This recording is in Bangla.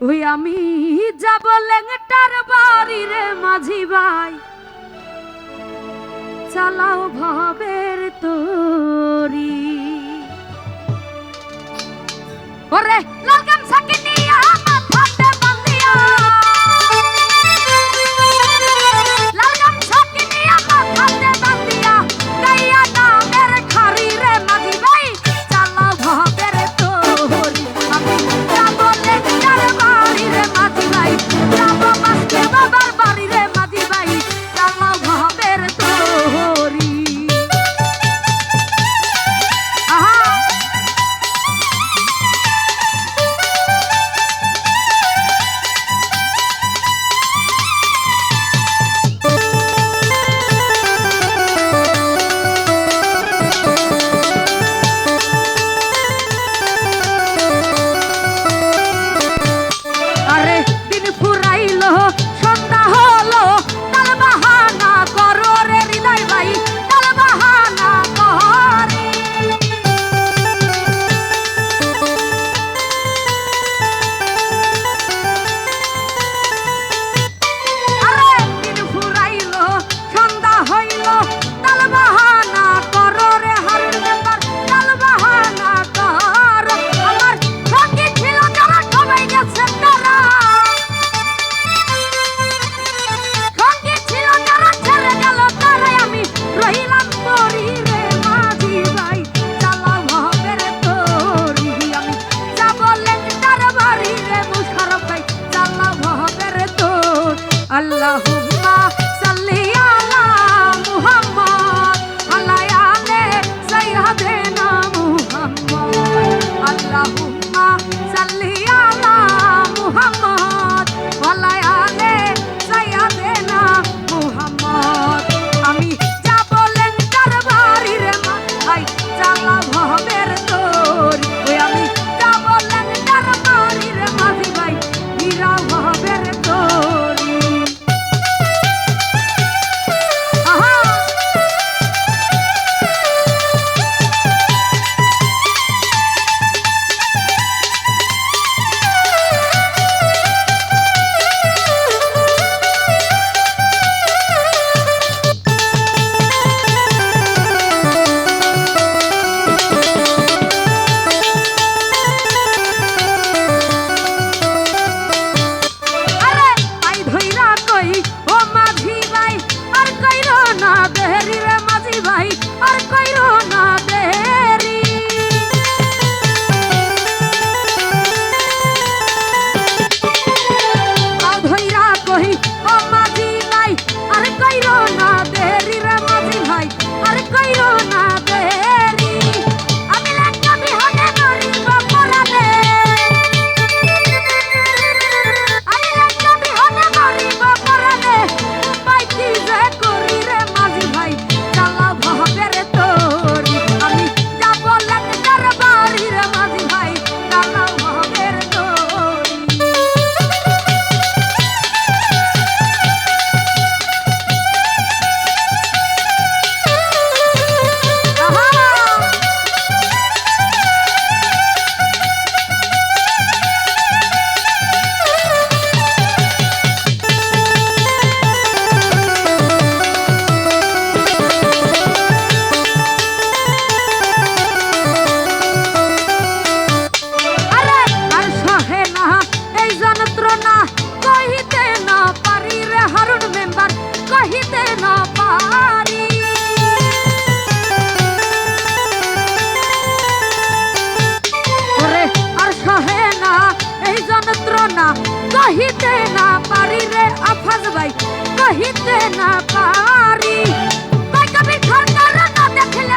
ওই আমি যাব লেংটার বাড়ি রে মাঝি ভাই। চালাও ভাবের তোরি। ওরে লাল গামছা আর কইরো না দেরি। ধৈরা কহি রে মাঝি ভাই আর কইরো না পারি রে আফাজ ভাই কহিতে না পারি। কবি সরকার না দেখলে